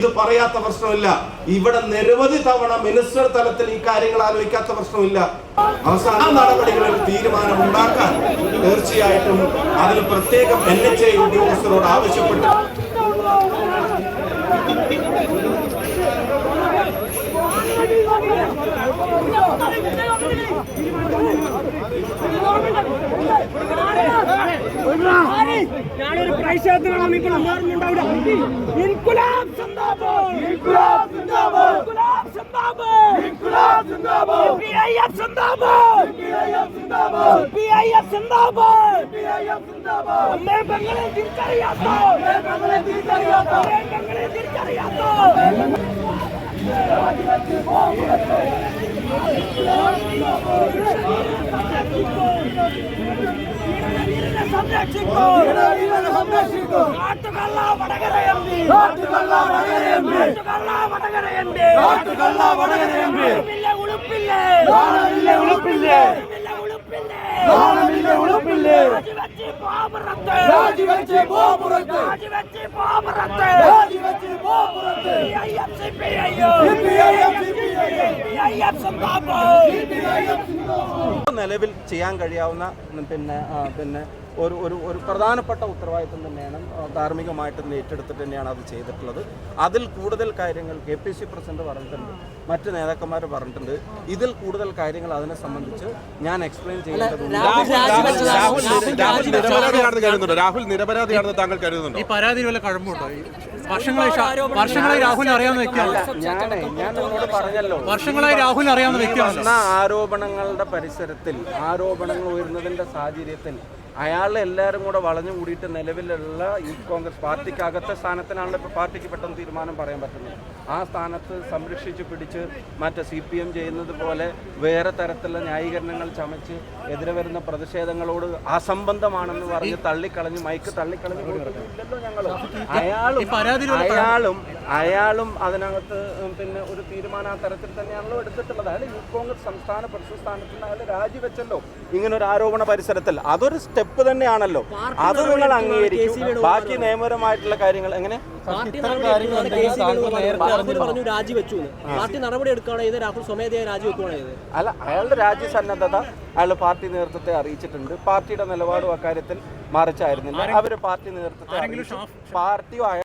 ഇത് പറയാത്ത പ്രശ്നമില്ല. ഇവിടെ നിരവധി തവണ മിനിസ്റ്റർ തലത്തിൽ ഈ കാര്യങ്ങൾ ആലോചിക്കാത്ത പ്രശ്നമില്ല. അവസാന നടപടികളിൽ തീരുമാനം ഉണ്ടാക്കാൻ തീർച്ചയായിട്ടും അതിൽ പ്രത്യേകം എൻ എച്ച് ഐ ഉദ്യോഗസ്ഥരോട് ആവശ്യപ്പെട്ടു ഞാനൊരു പ്രൈശാത്തിനാണ് ഇപ്പോൾ മാറുന്നുണ്ടാവില്ല ഇൻകുലാബ് സിന്ദാബാദ്. ഇൻകുലാബ് സിന്ദാബാദ്. ഇൻകുലാബ് സിന്ദാബാദ്. ഇൻകുലാബ് സിന്ദാബാദ്. സിപിഐഎം സിന്ദാബാദ്. സിപിഐഎം സിന്ദാബാദ്. സിപിഐഎം സിന്ദാബാദ്. സിപിഐഎം സിന്ദാബാദ്. അമ്മേ പെങ്ങളെ തിരിച്ചറിയാത്ത? അമ്മേ പെങ്ങളെ തിരിച്ചറിയാത്ത? അമ്മേ പെങ്ങളെ തിരിച്ചറിയാത്ത? സംരക്ഷിക്കൂ സംരക്ഷിക്കൂ കാട്ടുകള്ള വടകര എം പി കാട്ടുകള്ള വടകര എം പി കാട്ടുകള്ള വടകര എം പി കാട്ടുകള്ള വടകര എം പി രാജിവെച്ച് പോ പോ പോ നിലവിൽ ചെയ്യാൻ കഴിയാവുന്ന പിന്നെ പിന്നെ ഒരു ഒരു ഒരു പ്രധാനപ്പെട്ട ഉത്തരവാദിത്വം തന്നെയാണ് ആ, ധാർമ്മികമായിട്ട് ഏറ്റെടുത്തിട്ട് തന്നെയാണ് അത് ചെയ്തിട്ടുള്ളത്. അതിൽ കൂടുതൽ കാര്യങ്ങൾ കെ പി സി പ്രസിഡന്റ് പറഞ്ഞിട്ടുണ്ട് മറ്റ് നേതാക്കന്മാർ പറഞ്ഞിട്ടുണ്ട്. ഇതിൽ കൂടുതൽ കാര്യങ്ങൾ അതിനെ സംബന്ധിച്ച് ഞാൻ എക്സ്പ്ലെയിൻ ചെയ്യേണ്ടതുണ്ട്. രാഹുൽ രാഹുൽ നിരപരാധിയാണെന്ന് രാഹുൽ താങ്കൾ കരുതുന്നുണ്ടോ? ഈ പരാതി വല്ല കഴമ്പുണ്ടോ വർഷങ്ങളായി വർഷങ്ങളായി രാഹുലിനെ അറിയാവുന്ന വ്യക്തിയാണ് പറഞ്ഞല്ലോ. വർഷങ്ങളായി രാഹുൽ അറിയാവുന്ന വ്യക്തിയാണ് ആരോപണങ്ങളുടെ പരിസരത്തിൽ ആരോപണങ്ങൾ ഉയരുന്നതിന്റെ സാഹചര്യത്തിൽ അയാളെ എല്ലാവരും കൂടെ വളഞ്ഞു കൂടിയിട്ട് നിലവിലുള്ള യൂത്ത് കോൺഗ്രസ് പാർട്ടിക്കകത്തെ സ്ഥാനത്തിനാണല്ലോ ഇപ്പോൾ പാർട്ടിക്ക് പെട്ടെന്ന് തീരുമാനം പറയാൻ പറ്റുന്നത്. ആ സ്ഥാനത്ത് സംരക്ഷിച്ച് പിടിച്ച് മറ്റേ സി പി എം ചെയ്യുന്നത് പോലെ വേറെ തരത്തിലുള്ള ന്യായീകരണങ്ങൾ ചമച്ച് എതിരെ വരുന്ന പ്രതിഷേധങ്ങളോട് അസംബന്ധമാണെന്ന് പറഞ്ഞ് തള്ളിക്കളഞ്ഞ് മൈക്ക് തള്ളിക്കളഞ്ഞ് ഇല്ലല്ലോ ഞങ്ങൾ അയാളും അയാളും അയാളും അതിനകത്ത് പിന്നെ ഒരു തീരുമാനം ആ തരത്തിൽ തന്നെയാണല്ലോ എടുത്തിട്ടുള്ളത്. അയാൾ യൂത്ത് കോൺഗ്രസ് സംസ്ഥാന പ്രസിഡന്റ് സ്ഥാനത്ത് നിന്ന് അയാൾ രാജിവെച്ചല്ലോ. ഇങ്ങനെ ഒരു ആരോപണ പരിസരത്തിൽ. അതൊരു സ്റ്റെപ്പ് തന്നെയാണല്ലോ. അത് നിങ്ങൾ അംഗീകരിക്കും. ബാക്കി നിയമപരമായിട്ടുള്ള കാര്യങ്ങൾ എങ്ങനെ? പറഞ്ഞു രാജിവെച്ചു പാർട്ടി നടപടി എടുക്കുകയാണ് ചെയ്ത് രാഹുൽ സ്വമേധയാ രാജിവെക്കുകയാണ് ചെയ്തത്. അല്ല അയാളുടെ രാജ്യ സന്നദ്ധത അയാൾ പാർട്ടി നേതൃത്വത്തെ അറിയിച്ചിട്ടുണ്ട്. പാർട്ടിയുടെ നിലപാടും അക്കാര്യത്തിൽ മറിച്ചായിരുന്നില്ല. അവർ പാർട്ടി നേതൃത്വത്തെ പാർട്ടിയോ